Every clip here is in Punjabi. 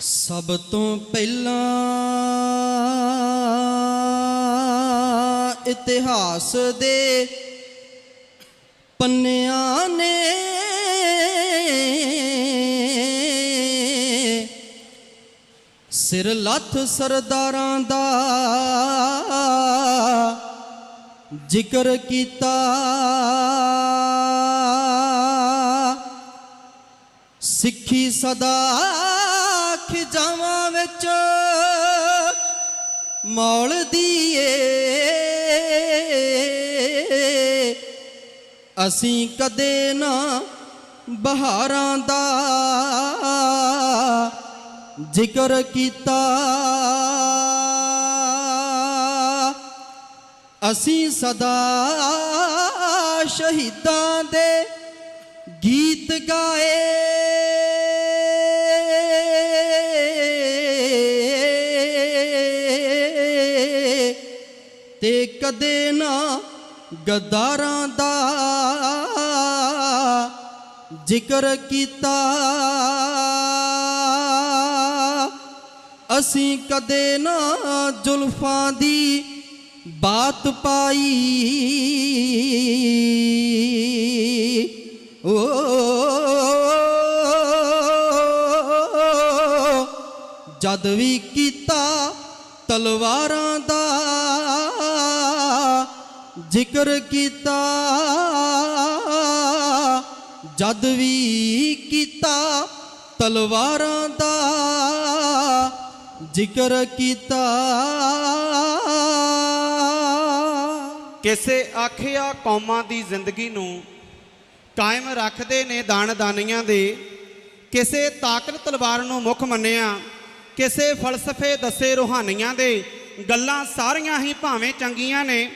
ਸਭ ਤੋਂ ਪਹਿਲਾਂ ਇਤਿਹਾਸ ਦੇ ਪੰਨਿਆਂ ਨੇ ਸਿਰ ਲੱਥ ਸਰਦਾਰਾਂ ਦਾ ਜ਼ਿਕਰ ਕੀਤਾ। ਸਿੱਖੀ ਸਦਾ ਜਾਵਾਂ ਵਿੱਚ ਮੌਲ ਦੀਏ। ਅਸੀਂ ਕਦੇ ਨਾ ਬਹਾਰਾਂ ਦਾ ਜ਼ਿਕਰ ਕੀਤਾ। ਅਸੀਂ ਸਦਾ ਸ਼ਹੀਦਾਂ ਦੇ ਗੀਤ ਗਾਏ। ਕਦੇ ਨਾ ਗਦਾਰਾਂ ਦਾ ਜ਼ਿਕਰ ਕੀਤਾ। ਅਸੀਂ ਕਦੇ ਨਾ ਜ਼ੁਲਫਾਂ ਦੀ ਬਾਤ ਪਾਈ। ਓ, ਜਦ ਵੀ ਕੀਤਾ ਤਲਵਾਰਾਂ ਦਾ ਜ਼ਿਕਰ ਕੀਤਾ, ਜਦ ਵੀ ਕੀਤਾ, ਤਲਵਾਰਾਂ ਦਾ ਜ਼ਿਕਰ ਕੀਤਾ। ਕਿਸੇ ਆਖਿਆ ਕੌਮਾਂ ਦੀ ਜ਼ਿੰਦਗੀ ਨੂੰ ਕਾਇਮ ਰੱਖਦੇ ਨੇ ਦਾਨ ਦਾਨੀਆਂ ਦੇ, ਕਿਸੇ ਤਾਕਤ ਤਲਵਾਰ ਨੂੰ ਮੁੱਖ ਮੰਨਿਆ, ਕਿਸੇ ਫਲਸਫੇ ਦੱਸੇ ਰੂਹਾਨੀਆਂ ਦੇ, ਗੱਲਾਂ ਸਾਰੀਆਂ ਹੀ ਭਾਵੇਂ ਚੰਗੀਆਂ ਨੇ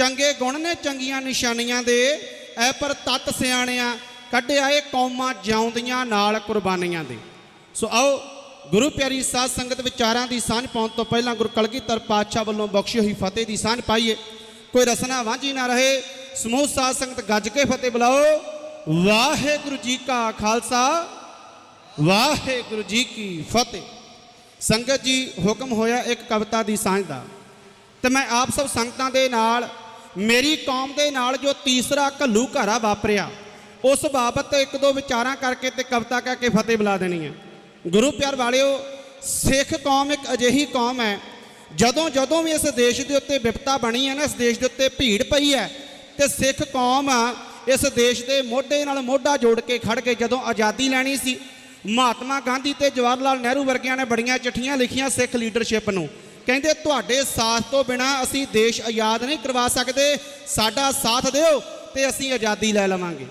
ਚੰਗੇ ਗੁਣ ਨੇ ਚੰਗੀਆਂ ਨਿਸ਼ਾਨੀਆਂ ਦੇ। ਐ ਪਰ ਤਤ ਸਿਆਣਿਆਂ ਕੱਢਿਆ ਏ ਕੌਮਾਂ ਜਿਉਂਦੀਆਂ ਨਾਲ ਕੁਰਬਾਨੀਆਂ ਦੇ। ਸੋ ਆਓ ਗੁਰੂ ਪਿਆਰੀ ਸਾਧ ਸੰਗਤ ਵਿਚਾਰਾਂ ਦੀ ਸਾਂਝ ਪਾਉਣ ਤੋਂ ਪਹਿਲਾਂ ਗੁਰੂ ਕਲਗੀਧਰ ਪਾਤਸ਼ਾਹ ਵੱਲੋਂ ਬਖਸ਼ੀ ਹੋਈ ਫਤਿਹ ਦੀ ਸਾਂਝ ਪਾਈਏ। ਕੋਈ ਰਸਨਾ ਵਾਂਝੀ ਨਾ ਰਹੇ। ਸਮੂਹ ਸਾਧ ਸੰਗਤ ਗੱਜ ਕੇ ਫਤਿਹ ਬੁਲਾਓ। ਵਾਹਿਗੁਰੂ ਜੀ ਕਾ ਖਾਲਸਾ, ਵਾਹਿਗੁਰੂ ਜੀ ਕੀ ਫਤਿਹ। ਸੰਗਤ ਜੀ, ਹੁਕਮ ਹੋਇਆ ਇੱਕ ਕਵਿਤਾ ਦੀ ਸਾਂਝ ਦਾ। ਤੇ ਮੈਂ ਆਪ ਸਭ ਸੰਗਤਾਂ ਦੇ ਨਾਲ ਮੇਰੀ ਕੌਮ ਦੇ ਨਾਲ ਜੋ ਤੀਸਰਾ ਘੱਲੂ ਘਾਰਾ ਵਾਪਰਿਆ, ਉਸ ਬਾਬਤ ਇੱਕ ਦੋ ਵਿਚਾਰਾਂ ਕਰਕੇ ਤੇ ਕਵਿਤਾ ਕਹਿ ਕੇ ਫਤਿਹ ਬੁਲਾ ਦੇਣੀ ਹੈ। ਗੁਰੂ ਪਿਆਰ ਵਾਲਿਓ, ਸਿੱਖ ਕੌਮ ਇੱਕ ਅਜਿਹੀ ਕੌਮ ਹੈ, ਜਦੋਂ ਜਦੋਂ ਵੀ ਇਸ ਦੇਸ਼ ਦੇ ਉੱਤੇ ਵਿਪਤਾ ਬਣੀ ਹੈ ਨਾ, ਇਸ ਦੇਸ਼ ਦੇ ਉੱਤੇ ਭੀੜ ਪਈ ਹੈ, ਤੇ ਸਿੱਖ ਕੌਮ ਇਸ ਦੇਸ਼ ਦੇ ਮੋਢੇ ਨਾਲ ਮੋਢਾ ਜੋੜ ਕੇ ਖੜ ਕੇ ਜਦੋਂ ਆਜ਼ਾਦੀ ਲੈਣੀ ਸੀ, ਮਹਾਤਮਾ ਗਾਂਧੀ ਤੇ ਜਵਾਹਰ ਲਾਲ ਨਹਿਰੂ ਵਰਗਿਆਂ ਨੇ ਬੜੀਆਂ ਚਿੱਠੀਆਂ ਲਿਖੀਆਂ ਸਿੱਖ ਲੀਡਰਸ਼ਿਪ ਨੂੰ। ਕਹਿੰਦੇ ਤੁਹਾਡੇ ਸਾਥ ਤੋਂ ਬਿਨਾ ਅਸੀਂ ਦੇਸ਼ ਆਜ਼ਾਦ ਨਹੀਂ ਕਰਵਾ ਸਕਦੇ, ਸਾਡਾ ਸਾਥ ਦਿਓ ਤੇ ਅਸੀਂ ਆਜ਼ਾਦੀ ਲੈ ਲਵਾਂਗੇ।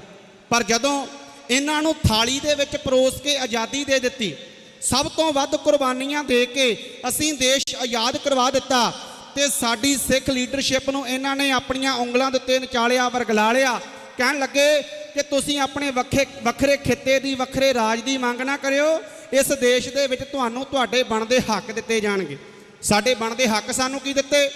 ਪਰ ਜਦੋਂ ਇਹਨਾਂ ਨੂੰ ਥਾਲੀ ਦੇ ਵਿੱਚ ਪਰੋਸ ਕੇ ਆਜ਼ਾਦੀ ਦੇ ਦਿੱਤੀ, ਸਭ ਤੋਂ ਵੱਧ ਕੁਰਬਾਨੀਆਂ ਦੇ ਕੇ ਅਸੀਂ ਦੇਸ਼ ਆਜ਼ਾਦ ਕਰਵਾ ਦਿੱਤਾ ਤੇ ਸਾਡੀ ਸਿੱਖ ਲੀਡਰਸ਼ਿਪ ਨੂੰ ਇਹਨਾਂ ਨੇ ਆਪਣੀਆਂ ਉਂਗਲਾਂ ਦੇ ਉੱਤੇ ਨਚਾਲਿਆ, ਵਰਗਲਾ ਲਿਆ। ਕਹਿਣ ਲੱਗੇ ਕਿ ਤੁਸੀਂ ਆਪਣੇ ਵੱਖੇ, ਵੱਖਰੇ ਖਿੱਤੇ ਦੀ, ਵੱਖਰੇ ਰਾਜ ਦੀ ਮੰਗ ਨਾ ਕਰਿਓ, ਇਸ ਦੇਸ਼ ਦੇ ਵਿੱਚ ਤੁਹਾਨੂੰ ਤੁਹਾਡੇ ਬਣਦੇ ਹੱਕ ਦਿੱਤੇ ਜਾਣਗੇ। ਸਾਡੇ ਬਣਦੇ ਹੱਕ ਸਾਨੂੰ ਕੀ ਦਿੱਤੇ?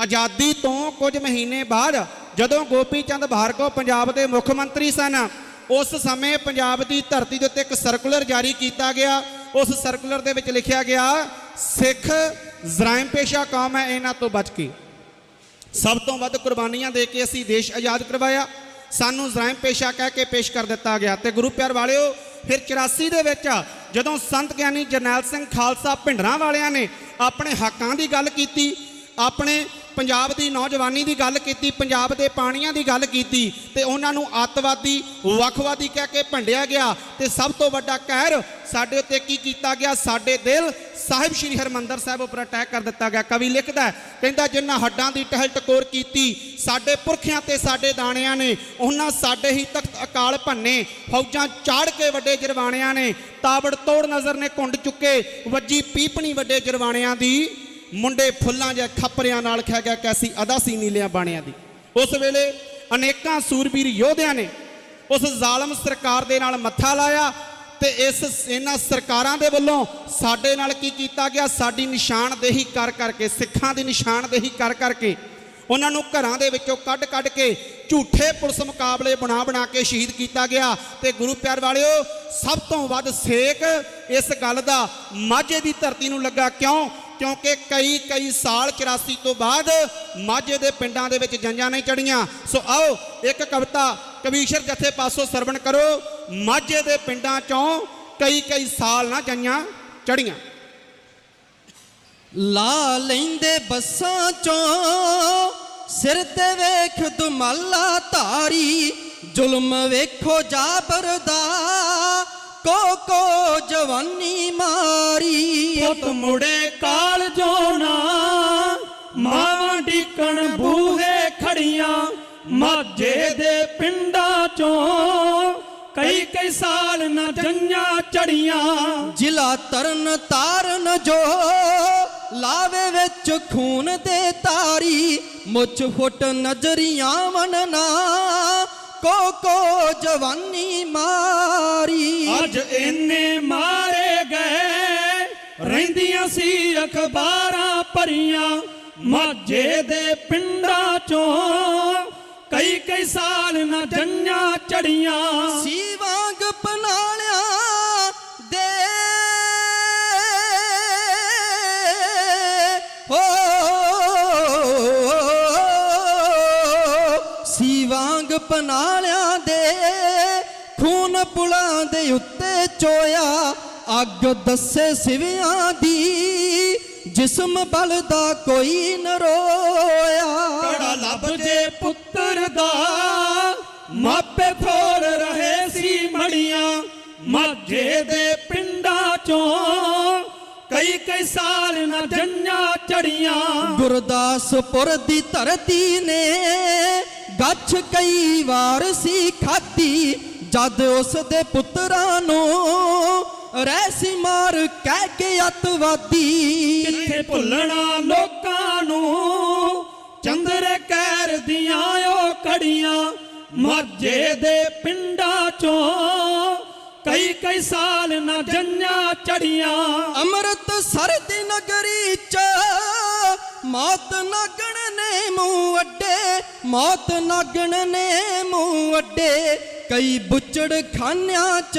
ਆਜ਼ਾਦੀ ਤੋਂ ਕੁਝ ਮਹੀਨੇ ਬਾਅਦ ਜਦੋਂ ਗੋਪੀ ਚੰਦ ਭਾਰਗੋ ਪੰਜਾਬ ਦੇ ਮੁੱਖ ਮੰਤਰੀ ਸਨ, ਉਸ ਸਮੇਂ ਪੰਜਾਬ ਦੀ ਧਰਤੀ ਦੇ ਉੱਤੇ ਇੱਕ ਸਰਕੂਲਰ ਜਾਰੀ ਕੀਤਾ ਗਿਆ। ਉਸ ਸਰਕੂਲਰ ਦੇ ਵਿੱਚ ਲਿਖਿਆ ਗਿਆ, ਸਿੱਖ ਜ਼ਰਾਇਮ ਪੇਸ਼ਾ ਕੌਮ ਹੈ, ਇਹਨਾਂ ਤੋਂ ਬਚ ਕੇ। ਸਭ ਤੋਂ ਵੱਧ ਕੁਰਬਾਨੀਆਂ ਦੇ ਕੇ ਅਸੀਂ ਦੇਸ਼ ਆਜ਼ਾਦ ਕਰਵਾਇਆ। ਸਾਨੂੰ ਜ਼ਰਾਇਮ ਪੇਸ਼ਾ ਕਹਿ ਕੇ ਪੇਸ਼ ਕਰ ਦਿੱਤਾ ਗਿਆ। ਤੇ ਗੁਰੂ ਪਿਆਰ ਵਾਲਿਓ, ਫਿਰ 84 ਦੇ ਵਿੱਚ ਜਦੋਂ ਸੰਤ ਗਿਆਨੀ ਜਰਨੈਲ ਸਿੰਘ ਖਾਲਸਾ ਭਿੰਡਰਾਂ ਵਾਲਿਆਂ ਨੇ ਆਪਣੇ ਹੱਕਾਂ ਦੀ ਗੱਲ ਕੀਤੀ ਆਪਣੇ ਪੰਜਾਬ ਦੀ ਨੌਜਵਾਨੀ ਦੀ ਗੱਲ ਕੀਤੀ, ਪੰਜਾਬ ਦੇ ਪਾਣੀਆਂ ਦੀ ਗੱਲ ਕੀਤੀ ਤੇ ਉਹਨਾਂ ਨੂੰ ਅੱਤਵਾਦੀ, ਵੱਖਵਾਦੀ ਕਹਿ ਕੇ ਭੰਡਿਆ ਗਿਆ ਤੇ ਸਭ ਤੋਂ ਵੱਡਾ ਕਹਿਰ ਸਾਡੇ ਉੱਤੇ ਕੀ ਕੀਤਾ ਗਿਆ? ਸਾਡੇ ਦਿਲ ਸਾਹਿਬ ਸ੍ਰੀ ਹਰਮੰਦਰ ਸਾਹਿਬ ਉੱਪਰ ਅਟੈਕ ਕਰ ਦਿੱਤਾ ਗਿਆ। ਕਵੀ ਲਿਖਦਾ ਕਹਿੰਦਾ ਜਿਨ੍ਹਾਂ ਹੱਡਾਂ ਦੀ ਟਹਿਲ ਟਕੋਰ ਕੀਤੀ, ਸਾਡੇ ਪੁਰਖਿਆਂ ਤੇ ਸਾਡੇ ਦਾਣਿਆਂ ਨੇ, ਉਹਨਾਂ ਸਾਡੇ ਹੀ ਤਖਤ ਅਕਾਲ ਭੰਨੇ, ਫੌਜਾਂ ਚਾੜ ਕੇ ਵੱਡੇ ਜਰਵਾਣਿਆਂ ਨੇ, ਤਾਬੜ ਤੋੜ ਨਜ਼ਰ ਨੇ ਕੁੰਡ ਚੁੱਕੇ, ਵੱਜੀ ਪੀਪਣੀ ਵੱਡੇ ਜਰਵਾਣਿਆਂ ਦੀ ਮੁੰਡੇ ਫੁੱਲਾਂ ਜਾਂ ਖੱਪਰਿਆਂ ਨਾਲ ਖਿਆ ਗਿਆ ਕੈਸੀ ਅਦਾਸੀ ਨੀਲਿਆਂ ਬਾਣਿਆਂ ਦੀ। ਉਸ ਵੇਲੇ ਅਨੇਕਾਂ ਸੂਰਬੀਰ ਯੋਧਿਆਂ ਨੇ ਉਸ ਜ਼ਾਲਮ ਸਰਕਾਰ ਦੇ ਨਾਲ ਮੱਥਾ ਲਾਇਆ ਤੇ ਇਸ ਇਹਨਾਂ ਸਰਕਾਰਾਂ ਦੇ ਵੱਲੋਂ ਸਾਡੇ ਨਾਲ ਕੀ ਕੀਤਾ ਗਿਆ? ਸਾਡੀ ਨਿਸ਼ਾਨਦੇਹੀ ਕਰ ਕਰਕੇ, ਸਿੱਖਾਂ ਦੀ ਨਿਸ਼ਾਨਦੇਹੀ ਕਰ ਕਰਕੇ ਉਹਨਾਂ ਨੂੰ ਘਰਾਂ ਦੇ ਵਿੱਚੋਂ ਕੱਢ ਕੱਢ ਕੇ ਝੂਠੇ ਪੁਲਿਸ ਮੁਕਾਬਲੇ ਬਣਾ ਬਣਾ ਕੇ ਸ਼ਹੀਦ ਕੀਤਾ ਗਿਆ। ਤੇ ਗੁਰੂ ਪਿਆਰ ਵਾਲਿਓ, ਸਭ ਤੋਂ ਵੱਧ ਸੇਕ ਇਸ ਗੱਲ ਦਾ ਮਾਝੇ ਦੀ ਧਰਤੀ ਨੂੰ ਲੱਗਾ। ਕਿਉਂ? ਕਿਉਂਕਿ ਕਈ ਕਈ ਸਾਲ 84 ਤੋਂ ਬਾਅਦ ਮਾਝੇ ਦੇ ਪਿੰਡਾਂ ਦੇ ਵਿੱਚ ਜੰਜਾਂ ਨਹੀਂ ਚੜੀਆਂ ਸੋ ਆਓ, ਇੱਕ ਕਵਿਤਾ ਕਵੀਸ਼ਰ ਜਥੇ ਪਾਸੋਂ ਸਰਵਣ ਕਰੋ। ਮਾਝੇ ਦੇ ਪਿੰਡਾਂ ਚੋਂ ਕਈ ਕਈ ਸਾਲ ਨਾ ਜੰਜਾਂ ਚੜੀਆਂ ਲਾ ਲੈਂਦੇ ਬੱਸਾਂ ਚੋਂ, ਸਿਰ ਤੇ ਵੇਖ ਦੁਮਾਲਾ ਧਾਰੀ, ਜ਼ੁਲਮ ਵੇਖੋ ਜਾਬਰ ਦਾ ਕੋ ਕੋ ਜਵਾਨੀ ਮਾਰ ਪੁੱਤ ਮੁੜੇ ਕਾਲ ਜੋਨਾ ਮਾਵਾਂ ਢੀਕਣ ਬੂਹੇ ਖੜੀਆਂ ਮਾਝੇ ਦੇ ਪਿੰਡਾਂ ਚੋਂ ਕਈ ਕਈ ਸਾਲ ਨਾ ਜੰਜਾਂ ਚੜੀਆਂ। ਜ਼ਿਲ੍ਹਾ ਤਰਨ ਤਾਰਨ ਜੋ ਲਾਵੇ ਵਿੱਚ ਖੂਨ ਦੇ ਤਾਰੀ ਮੁੱਛ ਫੁੱਟ ਨਜ਼ਰੀਆਂ ਵਨਨਾ ਕੋ ਕੋ ਜਵਾਨੀ ਮਾਰੀ। ਅੱਜ ਇੰਨੇ ਮਾਰੇ ਰਹਿੰਦੀਆਂ ਸੀ ਅਖਬਾਰਾਂ ਭਰੀਆਂ, ਮਾਝੇ ਦੇ ਪਿੰਡਾਂ ਚੋਂ। ਕਈ ਕਈ ਸਾਲ ਨਾ ਜੰਜਾਂ ਚੜੀਆਂ ਸੀ ਵਾਂਗ ਪਨਾਲਿਆਂ ਦੇ। ਹੋ। ਸੀ ਵਾਂਗ ਪਨਾਲਿਆਂ ਦੇ, ਖੂਨ ਪੁਲਾਂ ਦੇ ਉੱਤੇ ਚੋਇਆ। ਅੱਗ ਦੱਸੇ ਸਿਵਿਆਂ ਦੀ ਜਿਸਮ ਬਲਦਾ ਕੋਈ ਨ ਰੋਇਆ। ਕੜਾ ਲੱਭ ਜੇ ਪੁੱਤਰ ਦਾ ਮਾਪੇ ਫੋਰ ਰਹੇ ਸੀ ਮੜੀਆਂ। ਮਾਝੇ ਦੇ ਪਿੰਡਾਂ ਚੋਂ ਕਈ ਕਈ ਸਾਲ ਨਾ ਜੰਜਾਂ ਚੜੀਆਂ। ਗੁਰਦਾਸਪੁਰ ਦੀ ਧਰਤੀ ਨੇ ਗੱਛ ਕਈ ਵਾਰ ਸੀ ਖਾਦੀ ਜਦ ਉਸ ਦੇ ਪੁੱਤਰਾਂ ਨੂੰ ਰਹਿ ਸੀ ਮਾਰ ਕਹਿ ਕੇ ਅਤਵਾਦੀ। ਕਿੱਥੇ ਭੁੱਲਣਾ ਲੋਕਾਂ ਨੂੰ? ਚੰਦਰੇ ਕਹਿਰ ਦੀਆਂ ਉਹ ਕੜੀਆਂ ਮਾਝੇ ਦੇ ਪਿੰਡਾਂ ਚੋਂ। ਕਈ ਕਈ ਸਾਲ ਨਾ ਜੰਜਾਂ ਚੜੀਆਂ। ਅੰਮ੍ਰਿਤ ਦੀ ਨਗਰੀ ਚ ਮੌਤ ਨਾਗਣ ਨੇ ਮੂੰਹ ਅੱਡੇ ਮੌਤ ਨਾਗਣ ਨੇ ਮੂੰਹ ਅੱਡੇ ਕਈ ਬੁੱਚੜ ਖਾਨਿਆਂ ਚ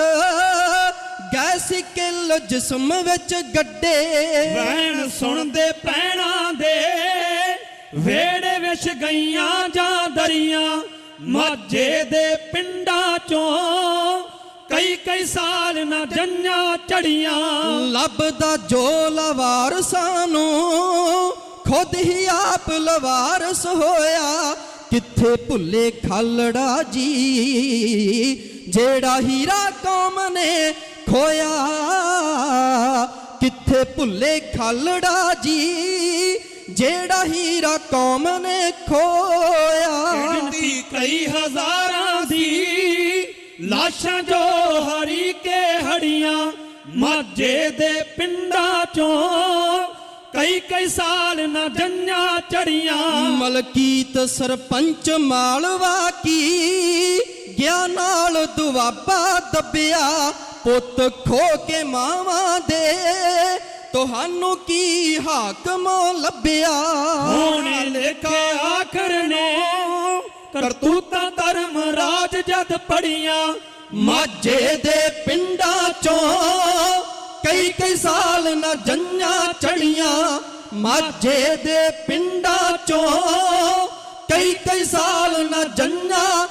ਗੈਸ ਕਿੱਲ ਜਿਸਮ ਵਿੱਚ ਗੱਡੇ। ਵੈਣ ਸੁਣਦੇ ਪੈਣਾ ਦੇ ਵੇੜੇ ਵਿੱਚ ਗਈਆਂ ਜਾਂ ਦਰੀਆਂ ਮਾਝੇ ਦੇ ਪਿੰਡਾਂ ਚੋਂ ਕਈ ਕਈ ਸਾਲ ਨਾ ਜੰਜਾਂ ਚੜੀਆਂ ਲੱਭਦਾ ਜੋ ਲਵਾਰਸਾਂ ਨੂੰ ਖੁਦ ਹੀ ਆਪ ਲਵਾਰਸ ਹੋਇਆ। ਕਿੱਥੇ ਭੁੱਲੇ ਖਾਲੜਾ ਜੀ? ਜਿਹੜਾ ਹੀਰਾ ਕੌਮ ਨੇ ਖੋਇਆ, ਕਿੱਥੇ ਭੁੱਲੇ ਖਾਲੜਾ ਜੀ? ਜਿਹੜਾ ਹੀਰਾ ਕੌਮ ਨੇ ਖੋਇਆ। ਗਿਣਤੀ ਕਈ ਹਜ਼ਾਰਾਂ ਦੀ, ਲਾਸ਼ਾਂ ਜੋ ਹਰੀ ਕੇ ਹੜੀਆਂ, ਮਾਝੇ ਦੇ ਪਿੰਡਾਂ ਚੋਂ ਕਈ ਕਈ ਸਾਲ ਨਾ ਜੰਜਾਂ ਚੜੀਆਂ। ਮਲਕੀਤ ਸਰਪੰਚ ਮਾਲਵਾ ਕੀ ਗਿਆ ਨਾਲ ਦੁਆਬਾ ਦੱਬਿਆ ਪੁੱਤ ਖੋ ਕੇ ਮਾਵਾਂ ਦੇ ਤੁਹਾਨੂੰ ਕੀ ਹਾਕਮੋਂ ਲੱਭਿਆ? ਹੋਣੇ ਲਿਖੇ ਆਖਰ ਨੂੰ ਕਰਤੂਤਾਂ ਧਰਮ ਰਾਜ ਜਦ ਪੜੀਆਂ ਮਾਝੇ ਦੇ ਪਿੰਡਾਂ ਚੋਂ ਕਈ ਕਈ ਸਾਲ ਨਾ ਜੰਜਾਂ ਚੜੀਆਂ, ਮਾਝੇ ਦੇ ਪਿੰਡਾਂ ਚੋਂ। ਕਈ ਕਈ ਸਾਲ ਨਾ ਜੰਜਾਂ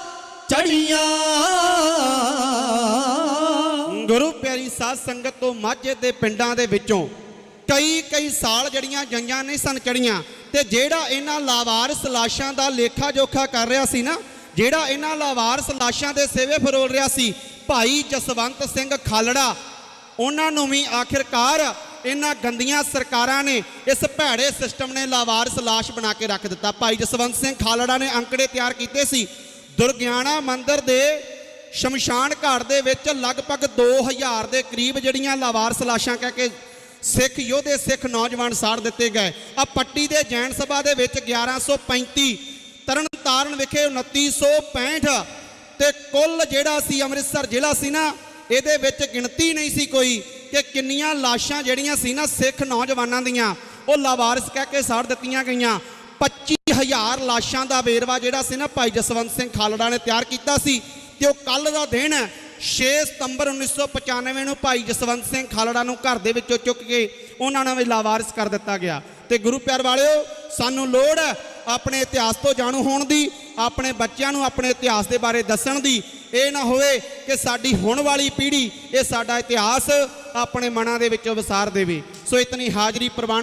ਚੜੀਆਂ। ਗੁਰੂ ਪਿਆਰੀ ਸਾਧ ਸੰਗਤ ਤੋਂ ਮਾਝੇ ਦੇ ਪਿੰਡਾਂ ਦੇ ਵਿੱਚੋਂ ਕਈ ਕਈ ਸਾਲ ਜਿਹੜੀਆਂ ਜੰਗਾਂ ਨਹੀਂ ਸਨ ਚੜੀਆਂ, ਤੇ ਜਿਹੜਾ ਇਹਨਾਂ ਲਾਵਾਰਸ ਲਾਸ਼ਾਂ ਦਾ ਲੇਖਾ ਜੋਖਾ ਕਰ ਰਿਹਾ ਸੀ ਨਾ, ਜਿਹੜਾ ਇਹਨਾਂ ਲਾਵਾਰਸ ਲਾਸ਼ਾਂ ਦੇ ਸੇਵੇ ਫਰੋਲ ਰਿਹਾ ਸੀ, ਭਾਈ ਜਸਵੰਤ ਸਿੰਘ ਖਾਲੜਾ ਉਹਨਾਂ ਨੂੰ ਵੀ ਆਖਿਰਕਾਰ ਇਹਨਾਂ ਗੰਦੀਆਂ ਸਰਕਾਰਾਂ ਨੇ, ਇਸ ਭੈੜੇ ਸਿਸਟਮ ਨੇ ਲਾਵਾਰਸ ਲਾਸ਼ ਬਣਾ ਕੇ ਰੱਖ ਦਿੱਤਾ। ਭਾਈ ਜਸਵੰਤ ਸਿੰਘ ਖਾਲੜਾ ਨੇ ਅੰਕੜੇ ਤਿਆਰ ਕੀਤੇ ਸੀ। ਦੁਰਗਿਆਣਾ ਮੰਦਿਰ ਦੇ ਸ਼ਮਸ਼ਾਨ ਘਾਟ ਦੇ ਵਿੱਚ ਲਗਭਗ 2000 ਦੇ ਕਰੀਬ ਜਿਹੜੀਆਂ ਲਾਵਾਰਸ ਲਾਸ਼ਾਂ ਕਹਿ ਕੇ ਸਿੱਖ, ਯੋਧੇ ਸਿੱਖ ਨੌਜਵਾਨ ਸਾੜ ਦਿੱਤੇ ਗਏ। ਆ ਪੱਟੀ ਦੇ ਜੈਨ ਸਭਾ ਦੇ ਵਿੱਚ 1135 ਤਰਨਤਾਰਨ ਵਿਖੇ 2965 ਤੇ ਕੁੱਲ ਜਿਹੜਾ ਸੀ ਅੰਮ੍ਰਿਤਸਰ ਜ਼ਿਲ੍ਹਾ ਸੀ ਨਾ ਇਹਦੇ ਵਿੱਚ ਗਿਣਤੀ ਨਹੀਂ ਸੀ ਕੋਈ ਕਿ ਕਿੰਨੀਆਂ ਲਾਸ਼ਾਂ ਜਿਹੜੀਆਂ ਸੀ ਨਾ ਸਿੱਖ ਨੌਜਵਾਨਾਂ ਦੀਆਂ, ਉਹ ਲਾਵਾਰਸ ਕਹਿ ਕੇ ਸਾੜ ਦਿੱਤੀਆਂ ਗਈਆਂ। 25000 ਲਾਸ਼ਾਂ ਦਾ ਵੇਰਵਾ ਜਿਹੜਾ ਸੀ ਨਾ ਭਾਈ ਜਸਵੰਤ ਸਿੰਘ ਖਾਲੜਾ ਨੇ ਤਿਆਰ ਕੀਤਾ ਸੀ ਤੇ ਉਹ ਕੱਲ ਦਾ ਦਿਨ ਹੈ 6 ਸਤੰਬਰ 1995 ਨੂੰ ਭਾਈ ਜਸਵੰਤ ਸਿੰਘ ਖਾਲੜਾ ਨੂੰ ਘਰ ਦੇ ਵਿੱਚੋਂ ਚੁੱਕ ਕੇ ਉਹਨਾਂ ਨੂੰ ਵੀ ਲਾਵਾਰਿਸ ਕਰ ਦਿੱਤਾ ਗਿਆ। ਤੇ ਗੁਰੂ ਪਿਆਰ ਵਾਲਿਓ, ਸਾਨੂੰ ਲੋੜ ਹੈ ਆਪਣੇ ਇਤਿਹਾਸ ਤੋਂ ਜਾਣੂ ਹੋਣ ਦੀ। ਆਪਣੇ ਬੱਚਿਆਂ ਨੂੰ ਆਪਣੇ ਇਤਿਹਾਸ ਦੇ ਬਾਰੇ ਦੱਸਣ ਦੀ ਇਹ ਨਾ ਹੋਵੇ ਕਿ ਸਾਡੀ ਹੁਣ ਵਾਲੀ ਪੀੜ੍ਹੀ ਇਹ ਸਾਡਾ ਇਤਿਹਾਸ ਆਪਣੇ ਮਨਾਂ ਦੇ ਵਿੱਚੋਂ ਵਿਸਾਰ ਦੇਵੇ। ਸੋ ਇਤਨੀ ਹਾਜ਼ਰੀ ਪ੍ਰਵਾਨ